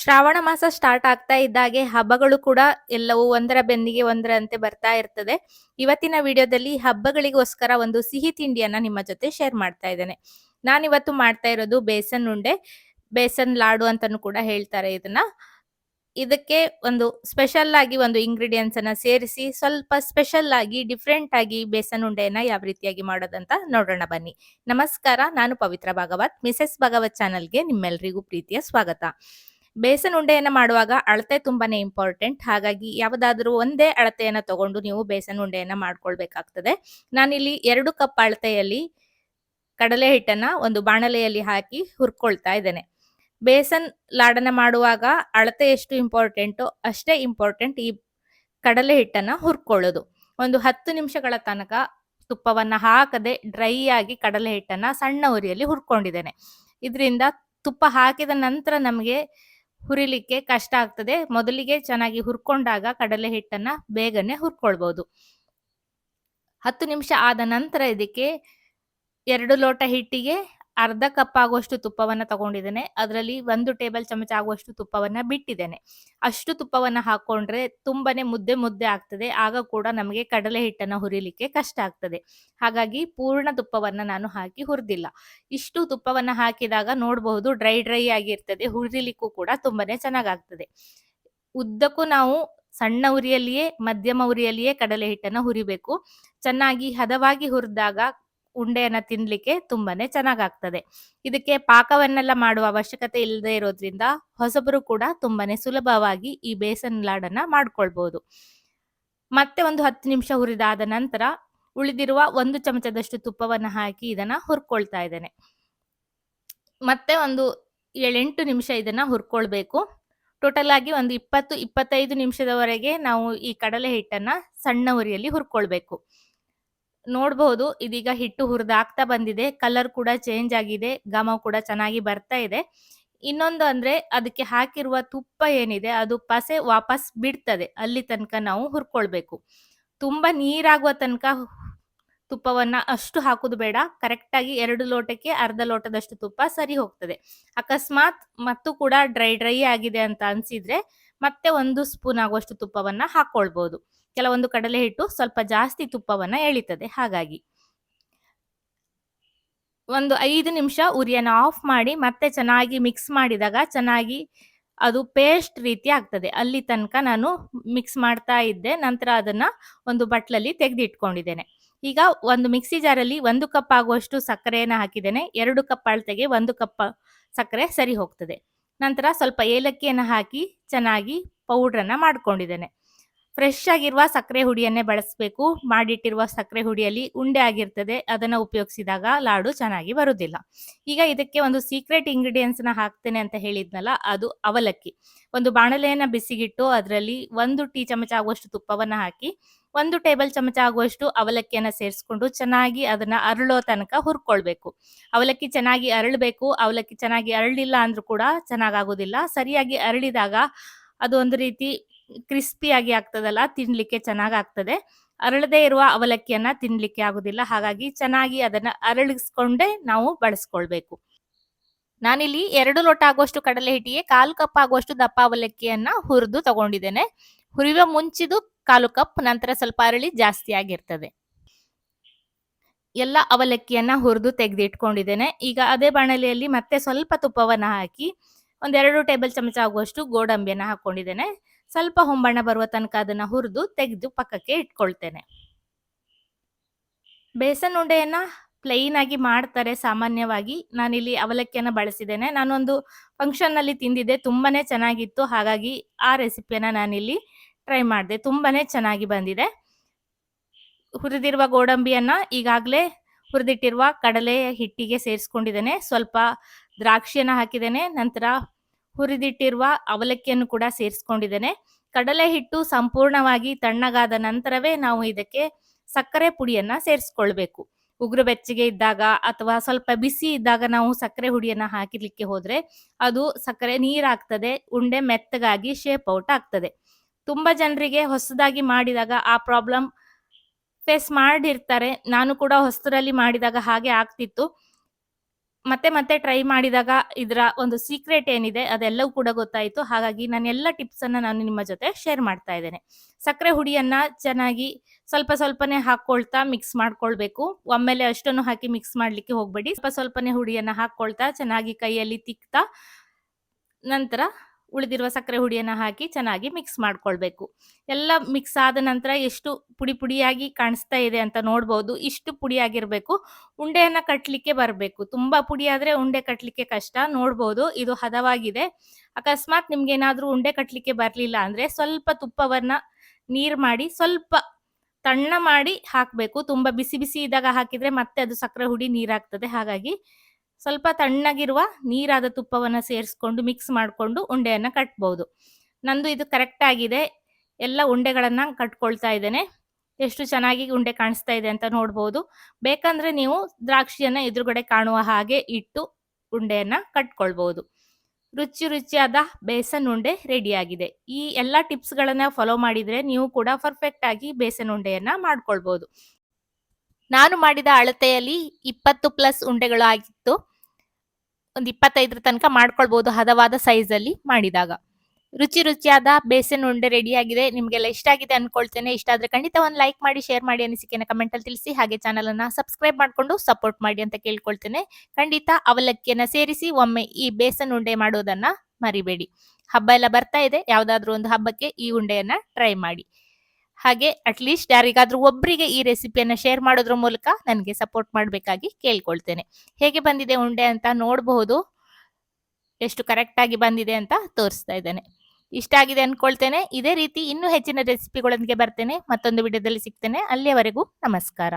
ಶ್ರಾವಣ ಮಾಸ ಸ್ಟಾರ್ಟ್ ಆಗ್ತಾ ಇದ್ದಾಗೆ ಹಬ್ಬಗಳು ಕೂಡ ಎಲ್ಲವೂ ಒಂದರ ಬೆನ್ನಿಗೆ ಒಂದರಂತೆ ಬರ್ತಾ ಇರ್ತದೆ. ಇವತ್ತಿನ ವಿಡಿಯೋದಲ್ಲಿ ಹಬ್ಬಗಳಿಗೋಸ್ಕರ ಒಂದು ಸಿಹಿ ತಿಂಡಿಯನ್ನ ನಿಮ್ಮ ಜೊತೆ ಶೇರ್ ಮಾಡ್ತಾ ಇದ್ದೇನೆ. ನಾನಿವತ್ತು ಮಾಡ್ತಾ ಇರೋದು ಬೇಸನ್ ಉಂಡೆ, ಬೇಸನ್ ಲಾಡು ಅಂತಾನು ಕೂಡ ಹೇಳ್ತಾರೆ ಇದನ್ನ. ಇದಕ್ಕೆ ಒಂದು ಸ್ಪೆಷಲ್ ಆಗಿ ಒಂದು ಇಂಗ್ರೀಡಿಯೆಂಟ್ಸ್ ಅನ್ನ ಸೇರಿಸಿ ಸ್ವಲ್ಪ ಸ್ಪೆಷಲ್ ಆಗಿ ಡಿಫ್ರೆಂಟ್ ಆಗಿ ಬೇಸನ್ ಉಂಡೆಯನ್ನ ಯಾವ ರೀತಿಯಾಗಿ ಮಾಡೋದಂತ ನೋಡೋಣ ಬನ್ನಿ. ನಮಸ್ಕಾರ, ನಾನು ಪವಿತ್ರ ಭಾಗವತ್, ಮಿಸೆಸ್ ಭಾಗವತ್ ಚಾನಲ್ಗೆ ನಿಮ್ಮೆಲ್ಲರಿಗೂ ಪ್ರೀತಿಯ ಸ್ವಾಗತ. ಬೇಸನ್ ಉಂಡೆಯನ್ನ ಮಾಡುವಾಗ ಅಳತೆ ತುಂಬಾನೇ ಇಂಪಾರ್ಟೆಂಟ್ ಹಾಗಾಗಿ ಯಾವುದಾದ್ರೂ ಒಂದೇ ಅಳತೆಯನ್ನ ತಗೊಂಡು ನೀವು ಬೇಸನ್ ಉಂಡೆಯನ್ನ ಮಾಡ್ಕೊಳ್ಬೇಕಾಗ್ತದೆ. ನಾನಿಲ್ಲಿ ಎರಡು ಕಪ್ ಅಳತೆಯಲ್ಲಿ ಕಡಲೆ ಹಿಟ್ಟನ್ನ ಒಂದು ಬಾಣಲೆಯಲ್ಲಿ ಹಾಕಿ ಹುರ್ಕೊಳ್ತಾ ಇದ್ದೇನೆ. ಬೇಸನ್ ಲಾಡನ ಮಾಡುವಾಗ ಅಳತೆ ಎಷ್ಟು ಇಂಪಾರ್ಟೆಂಟು ಅಷ್ಟೇ ಇಂಪಾರ್ಟೆಂಟ್ ಈ ಕಡಲೆ ಹಿಟ್ಟನ್ನ ಹುರ್ಕೊಳ್ಳೋದು. ಒಂದು ಹತ್ತು ನಿಮಿಷಗಳ ತನಕ ತುಪ್ಪವನ್ನ ಹಾಕದೆ ಡ್ರೈ ಆಗಿ ಕಡಲೆ ಹಿಟ್ಟನ್ನ ಸಣ್ಣ ಉರಿಯಲ್ಲಿ ಹುರ್ಕೊಂಡಿದ್ದೇನೆ. ಇದರಿಂದ ತುಪ್ಪ ಹಾಕಿದ ನಂತರ ನಮಗೆ ಹುರಿಲಿಕ್ಕೆ ಕಷ್ಟ ಆಗ್ತದೆ. ಮೊದಲಿಗೆ ಚೆನ್ನಾಗಿ ಹುರ್ಕೊಂಡಾಗ ಕಡಲೆ ಹಿಟ್ಟನ್ನ ಬೇಗನೆ ಹುರ್ಕೊಳ್ಬಹುದು ಹತ್ತು ನಿಮಿಷ ಆದ ನಂತರ ಇದಕ್ಕೆ ಎರಡು ಲೋಟ ಹಿಟ್ಟಿಗೆ ಅರ್ಧ ಕಪ್ ಆಗುವಷ್ಟು ತುಪ್ಪವನ್ನ ತಗೊಂಡಿದ್ದೇನೆ. ಅದರಲ್ಲಿ ಒಂದು ಟೇಬಲ್ ಚಮಚ ಆಗುವಷ್ಟು ತುಪ್ಪವನ್ನ ಬಿಟ್ಟಿದ್ದೇನೆ. ಅಷ್ಟು ತುಪ್ಪವನ್ನ ಹಾಕೊಂಡ್ರೆ ತುಂಬಾನೇ ಮುದ್ದೆ ಮುದ್ದೆ ಆಗ್ತದೆ. ಆಗ ಕೂಡ ನಮಗೆ ಕಡಲೆ ಹಿಟ್ಟನ್ನ ಹುರಿಲಿಕ್ಕೆ ಕಷ್ಟ ಆಗ್ತದೆ. ಹಾಗಾಗಿ ಪೂರ್ಣ ತುಪ್ಪವನ್ನ ನಾನು ಹಾಕಿ ಹುರಿದಿಲ್ಲ. ಇಷ್ಟು ತುಪ್ಪವನ್ನ ಹಾಕಿದಾಗ ನೋಡಬಹುದು ಡ್ರೈ ಡ್ರೈ ಆಗಿರ್ತದೆ. ಹುರಿಲಿಕ್ಕೂ ಕೂಡ ತುಂಬಾನೇ ಚೆನ್ನಾಗಾಗ್ತದೆ. ಉದ್ದಕ್ಕೂ ನಾವು ಸಣ್ಣ ಉರಿಯಲ್ಲಿಯೇ, ಮಧ್ಯಮ ಉರಿಯಲ್ಲಿಯೇ ಕಡಲೆ ಹಿಟ್ಟನ್ನ ಹುರಿಬೇಕು. ಚೆನ್ನಾಗಿ ಹದವಾಗಿ ಹುರಿದಾಗ ಉಂಡೆಯನ್ನ ತಿನ್ಲಿಕ್ಕೆ ತುಂಬಾನೇ ಚೆನ್ನಾಗಾಗ್ತದೆ. ಇದಕ್ಕೆ ಪಾಕವನ್ನೆಲ್ಲ ಮಾಡುವ ಅವಶ್ಯಕತೆ ಇಲ್ಲದೆ ಇರೋದ್ರಿಂದ ಹೊಸಬರು ಕೂಡ ತುಂಬಾನೇ ಸುಲಭವಾಗಿ ಈ ಬೇಸನ್ ಲಾಡನ್ನ ಮಾಡ್ಕೊಳ್ಬಹುದು ಮತ್ತೆ ಒಂದು ಹತ್ತು ನಿಮಿಷ ಹುರಿದಾದ ನಂತರ ಉಳಿದಿರುವ ಒಂದು ಚಮಚದಷ್ಟು ತುಪ್ಪವನ್ನ ಹಾಕಿ ಇದನ್ನ ಹುರ್ಕೊಳ್ತಾ ಇದ್ದೇನೆ. ಮತ್ತೆ ಒಂದು ಏಳೆಂಟು ನಿಮಿಷ ಇದನ್ನ ಹುರ್ಕೊಳ್ಬೇಕು. ಟೋಟಲ್ ಆಗಿ ಒಂದು ಇಪ್ಪತ್ತು, ಇಪ್ಪತ್ತೈದು ನಿಮಿಷದವರೆಗೆ ನಾವು ಈ ಕಡಲೆ ಹಿಟ್ಟನ್ನ ಸಣ್ಣ ಉರಿಯಲ್ಲಿ ಹುರ್ಕೊಳ್ಬೇಕು. ನೋಡಬಹುದು ಇದೀಗ ಹಿಟ್ಟು ಹುರಿದಾಗ್ತಾ ಬಂದಿದೆ. ಕಲರ್ ಕೂಡ ಚೇಂಜ್ ಆಗಿದೆ. ಘಮ ಕೂಡ ಚೆನ್ನಾಗಿ ಬರ್ತಾ ಇದೆ. ಇನ್ನೊಂದು ಅಂದ್ರೆ ಅದಕ್ಕೆ ಹಾಕಿರುವ ತುಪ್ಪ ಏನಿದೆ, ಅದು ಪಸೆ ವಾಪಸ್ ಬಿಡ್ತದೆ. ಅಲ್ಲಿ ತನಕ ನಾವು ಹುರ್ಕೊಳ್ಬೇಕು. ತುಂಬಾ ನೀರಾಗುವ ತನಕ ತುಪ್ಪವನ್ನ ಅಷ್ಟು ಹಾಕುದು ಬೇಡ. ಕರೆಕ್ಟ್ ಆಗಿ ಎರಡು ಲೋಟಕ್ಕೆ ಅರ್ಧ ಲೋಟದಷ್ಟು ತುಪ್ಪ ಸರಿ ಹೋಗ್ತದೆ. ಅಕಸ್ಮಾತ್ ಮತ್ತು ಕೂಡ ಡ್ರೈ ಡ್ರೈ ಆಗಿದೆ ಅಂತ ಅನ್ಸಿದ್ರೆ ಮತ್ತೆ ಒಂದು ಸ್ಪೂನ್ ಆಗುವಷ್ಟು ತುಪ್ಪವನ್ನ ಹಾಕೊಳ್ಬಹುದು ಕೆಲವೊಂದು ಕಡಲೆ ಹಿಟ್ಟು ಸ್ವಲ್ಪ ಜಾಸ್ತಿ ತುಪ್ಪವನ್ನ ಎಳಿತದೆ. ಹಾಗಾಗಿ ಒಂದು ಐದು ನಿಮಿಷ ಉರಿಯನ್ನು ಆಫ್ ಮಾಡಿ ಮತ್ತೆ ಚೆನ್ನಾಗಿ ಮಿಕ್ಸ್ ಮಾಡಿದಾಗ ಚೆನ್ನಾಗಿ ಅದು ಪೇಸ್ಟ್ ರೀತಿ ಆಗ್ತದೆ. ಅಲ್ಲಿ ತನಕ ನಾನು ಮಿಕ್ಸ್ ಮಾಡ್ತಾ ಇದ್ದೆ. ನಂತರ ಅದನ್ನ ಒಂದು ಬಟ್ಲಲ್ಲಿ ತೆಗೆದಿಟ್ಕೊಂಡಿದ್ದೇನೆ. ಈಗ ಒಂದು ಮಿಕ್ಸಿ ಜಾರಲ್ಲಿ ಒಂದು ಕಪ್ ಆಗುವಷ್ಟು ಸಕ್ಕರೆಯನ್ನು ಹಾಕಿದ್ದೇನೆ. ಎರಡು ಕಪ್ ಅಳತೆಗೆ ಒಂದು ಕಪ್ ಸಕ್ಕರೆ ಸರಿ ಹೋಗ್ತದೆ. ನಂತರ ಸ್ವಲ್ಪ ಏಲಕ್ಕಿಯನ್ನು ಹಾಕಿ ಚೆನ್ನಾಗಿ ಪೌಡ್ರನ್ನು ಮಾಡ್ಕೊಂಡಿದ್ದೇನೆ. ಫ್ರೆಶ್ ಆಗಿರುವ ಸಕ್ಕರೆ ಹುಡಿಯನ್ನೇ ಬಳಸಬೇಕು. ಮಾಡಿಟ್ಟಿರುವ ಸಕ್ಕರೆ ಹುಡಿಯಲ್ಲಿ ಉಂಡೆ ಆಗಿರ್ತದೆ, ಅದನ್ನು ಉಪಯೋಗಿಸಿದಾಗ ಲಾಡು ಚೆನ್ನಾಗಿ ಬರುವುದಿಲ್ಲ ಈಗ ಇದಕ್ಕೆ ಒಂದು ಸೀಕ್ರೆಟ್ ಇಂಗ್ರೀಡಿಯೆಂಟ್ಸ್ನ ಹಾಕ್ತೇನೆ ಅಂತ ಹೇಳಿದ್ನಲ್ಲ, ಅದು ಅವಲಕ್ಕಿ. ಒಂದು ಬಾಣಲೆಯನ್ನು ಬಿಸಿಗಿಟ್ಟು ಅದರಲ್ಲಿ ಒಂದು ಟೀ ಚಮಚ ಆಗುವಷ್ಟು ತುಪ್ಪವನ್ನು ಹಾಕಿ, ಒಂದು ಟೇಬಲ್ ಚಮಚ ಆಗುವಷ್ಟು ಅವಲಕ್ಕಿಯನ್ನು ಸೇರಿಸ್ಕೊಂಡು ಚೆನ್ನಾಗಿ ಅದನ್ನ ಅರಳೋ ತನಕ ಹುರ್ಕೊಳ್ಬೇಕು. ಅವಲಕ್ಕಿ ಚೆನ್ನಾಗಿ ಅರಳಬೇಕು, ಅವಲಕ್ಕಿ ಚೆನ್ನಾಗಿ ಅರಳಿಲ್ಲ ಅಂದ್ರೂ ಕೂಡ ಚೆನ್ನಾಗಾಗೋದಿಲ್ಲ. ಸರಿಯಾಗಿ ಅರಳಿದಾಗ ಅದು ಒಂದು ರೀತಿ ಕ್ರಿಸ್ಪಿಯಾಗಿ ಆಗ್ತದಲ್ಲ, ತಿನ್ಲಿಕ್ಕೆ ಚೆನ್ನಾಗಾಗ್ತದೆ. ಅರಳದೇ ಇರುವ ಅವಲಕ್ಕಿಯನ್ನ ತಿನ್ಲಿಕ್ಕೆ ಆಗುದಿಲ್ಲ, ಹಾಗಾಗಿ ಚೆನ್ನಾಗಿ ಅದನ್ನ ಅರಳಿಸ್ಕೊಂಡೇ ನಾವು ಬಳಸ್ಕೊಳ್ಬೇಕು. ನಾನಿಲ್ಲಿ ಎರಡು ಲೋಟ ಆಗುವಷ್ಟು ಕಡಲೆ ಹಿಟ್ಟಿಗೆ ಕಾಲು ಕಪ್ ಆಗುವಷ್ಟು ದಪ್ಪ ಅವಲಕ್ಕಿಯನ್ನ ಹುರಿದು ತಗೊಂಡಿದ್ದೇನೆ. ಹುರಿಯುವ ಮುಂಚಿದು ಕಾಲು ಕಪ್, ನಂತರ ಸ್ವಲ್ಪ ಅರಳಿ ಜಾಸ್ತಿ ಆಗಿರ್ತದೆ. ಎಲ್ಲ ಅವಲಕ್ಕಿಯನ್ನ ಹುರಿದು ತೆಗೆದಿಟ್ಕೊಂಡಿದ್ದೇನೆ. ಈಗ ಅದೇ ಬಾಣಲೆಯಲ್ಲಿ ಮತ್ತೆ ಸ್ವಲ್ಪ ತುಪ್ಪವನ್ನ ಹಾಕಿ, ಒಂದೆರಡು ಟೇಬಲ್ ಚಮಚ ಆಗುವಷ್ಟು ಗೋಡಂಬಿಯನ್ನ ಹಾಕೊಂಡಿದ್ದೇನೆ. ಸ್ವಲ್ಪ ಹೊಂಬಣ್ಣ ಬರುವ ತನಕ ಅದನ್ನ ಹುರಿದು ತೆಗೆದು ಪಕ್ಕಕ್ಕೆ ಇಟ್ಕೊಳ್ತೇನೆ. ಬೇಸನ್ ಉಂಡೆಯನ್ನ ಪ್ಲೈನ್ ಆಗಿ ಮಾಡ್ತಾರೆ ಸಾಮಾನ್ಯವಾಗಿ. ನಾನಿಲ್ಲಿ ಅವಲಕ್ಕಿಯನ್ನ ಬಳಸಿದ್ದೇನೆ. ನಾನೊಂದು ಫಂಕ್ಷನ್ನಲ್ಲಿ ತಿಂದಿದ್ದೆ. ತುಂಬಾನೇ ಚೆನ್ನಾಗಿತ್ತು. ಹಾಗಾಗಿ ಆ ರೆಸಿಪಿಯನ್ನ ನಾನಿಲ್ಲಿ ಟ್ರೈ ಮಾಡಿದೆ. ತುಂಬಾನೇ ಚೆನ್ನಾಗಿ ಬಂದಿದೆ. ಹುರಿದಿರುವ ಗೋಡಂಬಿಯನ್ನ ಈಗಾಗಲೇ ಹುರಿದಿಟ್ಟಿರುವ ಕಡಲೆ ಹಿಟ್ಟಿಗೆ ಸೇರಿಸ್ಕೊಂಡಿದ್ದೇನೆ. ಸ್ವಲ್ಪ ದ್ರಾಕ್ಷಿಯನ್ನ ಹಾಕಿದ್ದೇನೆ. ನಂತರ ಹುರಿದಿಟ್ಟಿರುವ ಅವಲಕ್ಕಿಯನ್ನು ಕೂಡ ಸೇರಿಸ್ಕೊಂಡಿದ್ದೇನೆ. ಕಡಲೆ ಹಿಟ್ಟು ಸಂಪೂರ್ಣವಾಗಿ ತಣ್ಣಗಾದ ನಂತರವೇ ನಾವು ಇದಕ್ಕೆ ಸಕ್ಕರೆ ಪುಡಿಯನ್ನ ಸೇರಿಸ್ಕೊಳ್ಬೇಕು. ಉಗುರು ಬೆಚ್ಚಗೆ ಇದ್ದಾಗ ಅಥವಾ ಸ್ವಲ್ಪ ಬಿಸಿ ಇದ್ದಾಗ ನಾವು ಸಕ್ಕರೆ ಹುಡಿಯನ್ನ ಹಾಕಿರ್ಲಿಕ್ಕೆ ಹೋದ್ರೆ ಅದು ಸಕ್ಕರೆ ನೀರಾಗ್ತದೆ, ಉಂಡೆ ಮೆತ್ತಗಾಗಿ ಶೇಪ್ ಔಟ್ ಆಗ್ತದೆ. ತುಂಬಾ ಜನರಿಗೆ ಹೊಸದಾಗಿ ಮಾಡಿದಾಗ ಆ ಪ್ರಾಬ್ಲಮ್ ಫೇಸ್ ಮಾಡಿರ್ತಾರೆ. ನಾನು ಕೂಡ ಹೊಸದರಲ್ಲಿ ಮಾಡಿದಾಗ ಹಾಗೆ ಆಗ್ತಿತ್ತು. ಮತ್ತೆ ಮತ್ತೆ ಟ್ರೈ ಮಾಡಿದಾಗ ಇದರ ಒಂದು ಸೀಕ್ರೆಟ್ ಏನಿದೆ ಅದೆಲ್ಲವೂ ಕೂಡ ಗೊತ್ತಾಯಿತು. ಹಾಗಾಗಿ ನಾನು ಎಲ್ಲ ಟಿಪ್ಸನ್ನು ನಾನು ನಿಮ್ಮ ಜೊತೆ ಶೇರ್ ಮಾಡ್ತಾ ಇದ್ದೇನೆ. ಸಕ್ಕರೆ ಹುಡಿಯನ್ನ ಚೆನ್ನಾಗಿ ಸ್ವಲ್ಪ ಸ್ವಲ್ಪನೇ ಹಾಕ್ಕೊಳ್ತಾ ಮಿಕ್ಸ್ ಮಾಡ್ಕೊಳ್ಬೇಕು. ಒಮ್ಮೆಲೆ ಅಷ್ಟನ್ನು ಹಾಕಿ ಮಿಕ್ಸ್ ಮಾಡಲಿಕ್ಕೆ ಹೋಗಬೇಡಿ. ಸ್ವಲ್ಪ ಸ್ವಲ್ಪನೇ ಹುಡಿಯನ್ನ ಹಾಕ್ಕೊಳ್ತಾ ಚೆನ್ನಾಗಿ ಕೈಯಲ್ಲಿ ತಿಕ್ತಾ ನಂತರ ಉಳಿದಿರುವ ಸಕ್ಕರೆ ಹುಡಿಯನ್ನು ಹಾಕಿ ಚೆನ್ನಾಗಿ ಮಿಕ್ಸ್ ಮಾಡ್ಕೊಳ್ಬೇಕು. ಎಲ್ಲ ಮಿಕ್ಸ್ ಆದ ನಂತರ ಎಷ್ಟು ಪುಡಿ ಪುಡಿಯಾಗಿ ಕಾಣಿಸ್ತಾ ಇದೆ ಅಂತ ನೋಡ್ಬೋದು. ಇಷ್ಟು ಪುಡಿಯಾಗಿರಬೇಕು. ಉಂಡೆಯನ್ನು ಕಟ್ಟಲಿಕ್ಕೆ ಬರಬೇಕು. ತುಂಬ ಪುಡಿ ಆದರೆ ಉಂಡೆ ಕಟ್ಟಲಿಕ್ಕೆ ಕಷ್ಟ ನೋಡ್ಬೋದು. ಇದು ಹದವಾಗಿದೆ. ಅಕಸ್ಮಾತ್ ನಿಮ್ಗೆ ಏನಾದರೂ ಉಂಡೆ ಕಟ್ಟಲಿಕ್ಕೆ ಬರಲಿಲ್ಲ ಅಂದರೆ ಸ್ವಲ್ಪ ತುಪ್ಪವನ್ನು ನೀರು ಮಾಡಿ ಸ್ವಲ್ಪ ತಣ್ಣ ಮಾಡಿ ಹಾಕಬೇಕು. ತುಂಬ ಬಿಸಿ ಬಿಸಿ ಇದ್ದಾಗ ಹಾಕಿದರೆ ಮತ್ತೆ ಅದು ಸಕ್ಕರೆ ಹುಡಿ ನೀರಾಗ್ತದೆ. ಹಾಗಾಗಿ ಸ್ವಲ್ಪ ತಣ್ಣಗಿರುವ ನೀರಾದ ತುಪ್ಪವನ್ನು ಸೇರಿಸ್ಕೊಂಡು ಮಿಕ್ಸ್ ಮಾಡಿಕೊಂಡು ಉಂಡೆಯನ್ನು ಕಟ್ಬೋದು. ನಂದು ಇದು ಕರೆಕ್ಟ್ ಆಗಿದೆ. ಎಲ್ಲ ಉಂಡೆಗಳನ್ನು ಕಟ್ಕೊಳ್ತಾ ಇದ್ದೇನೆ. ಎಷ್ಟು ಚೆನ್ನಾಗಿ ಉಂಡೆ ಕಾಣಿಸ್ತಾ ಇದೆ ಅಂತ ನೋಡ್ಬೋದು. ಬೇಕಂದ್ರೆ ನೀವು ದ್ರಾಕ್ಷಿಯನ್ನು ಎದುರುಗಡೆ ಕಾಣುವ ಹಾಗೆ ಇಟ್ಟು ಉಂಡೆಯನ್ನು ಕಟ್ಕೊಳ್ಬೋದು. ರುಚಿ ರುಚಿಯಾದ ಬೇಸನ್ ಉಂಡೆ ರೆಡಿಯಾಗಿದೆ. ಈ ಎಲ್ಲ ಟಿಪ್ಸ್ಗಳನ್ನು ಫಾಲೋ ಮಾಡಿದರೆ ನೀವು ಕೂಡ ಪರ್ಫೆಕ್ಟ್ ಆಗಿ ಬೇಸನ್ ಉಂಡೆಯನ್ನು ಮಾಡ್ಕೊಳ್ಬೋದು. ನಾನು ಮಾಡಿದ ಅಳತೆಯಲ್ಲಿ ಇಪ್ಪತ್ತು ಪ್ಲಸ್ ಉಂಡೆಗಳು ಆಗಿತ್ತು ಒಂದು ಇಪ್ಪತ್ತೈದರ ತನಕ ಮಾಡ್ಕೊಳ್ಬೋದು ಹದವಾದ ಸೈಜಲ್ಲಿ ಮಾಡಿದಾಗ. ರುಚಿ ರುಚಿಯಾದ ಬೇಸನ್ ಉಂಡೆ ರೆಡಿ ಆಗಿದೆ. ನಿಮಗೆಲ್ಲ ಇಷ್ಟ ಆಗಿದೆ ಅನ್ಕೊಳ್ತೇನೆ. ಇಷ್ಟ ಆದ್ರೆ ಖಂಡಿತ ಒಂದು ಲೈಕ್ ಮಾಡಿ ಶೇರ್ ಮಾಡಿ ಅನಿಸಿಕೆನ ಕಮೆಂಟಲ್ಲಿ ತಿಳಿಸಿ. ಹಾಗೆ ಚಾನಲ್ ಅನ್ನ ಸಬ್ಸ್ಕ್ರೈಬ್ ಮಾಡ್ಕೊಂಡು ಸಪೋರ್ಟ್ ಮಾಡಿ ಅಂತ ಕೇಳ್ಕೊಳ್ತೇನೆ. ಖಂಡಿತ ಅವಲಕ್ಕಿಯನ್ನ ಸೇರಿಸಿ ಒಮ್ಮೆ ಈ ಬೇಸನ್ ಉಂಡೆ ಮಾಡೋದನ್ನ ಮರಿಬೇಡಿ. ಹಬ್ಬ ಎಲ್ಲ ಬರ್ತಾ ಇದೆ. ಯಾವ್ದಾದ್ರು ಒಂದು ಹಬ್ಬಕ್ಕೆ ಈ ಉಂಡೆಯನ್ನ ಟ್ರೈ ಮಾಡಿ. ಹಾಗೆ ಅಟ್ಲೀಸ್ಟ್ ಯಾರಿಗಾದ್ರೂ ಒಬ್ಬರಿಗೆ ಈ ರೆಸಿಪಿಯನ್ನು ಶೇರ್ ಮಾಡೋದ್ರ ಮೂಲಕ ನನಗೆ ಸಪೋರ್ಟ್ ಮಾಡಬೇಕಾಗಿ ಕೇಳ್ಕೊಳ್ತೇನೆ. ಹೇಗೆ ಬಂದಿದೆ ಉಂಡೆ ಅಂತ ನೋಡಬಹುದು. ಎಷ್ಟು ಕರೆಕ್ಟ್ ಆಗಿ ಬಂದಿದೆ ಅಂತ ತೋರಿಸ್ತಾ ಇದ್ದೇನೆ. ಇಷ್ಟ ಆಗಿದೆ ಅಂದ್ಕೊಳ್ತೇನೆ ಇದೇ ರೀತಿ ಇನ್ನೂ ಹೆಚ್ಚಿನ ರೆಸಿಪಿಗಳೊಂದಿಗೆ ಬರ್ತೇನೆ. ಮತ್ತೊಂದು ವಿಡಿಯೋದಲ್ಲಿ ಸಿಗ್ತೇನೆ. ಅಲ್ಲಿಯವರೆಗೂ ನಮಸ್ಕಾರ.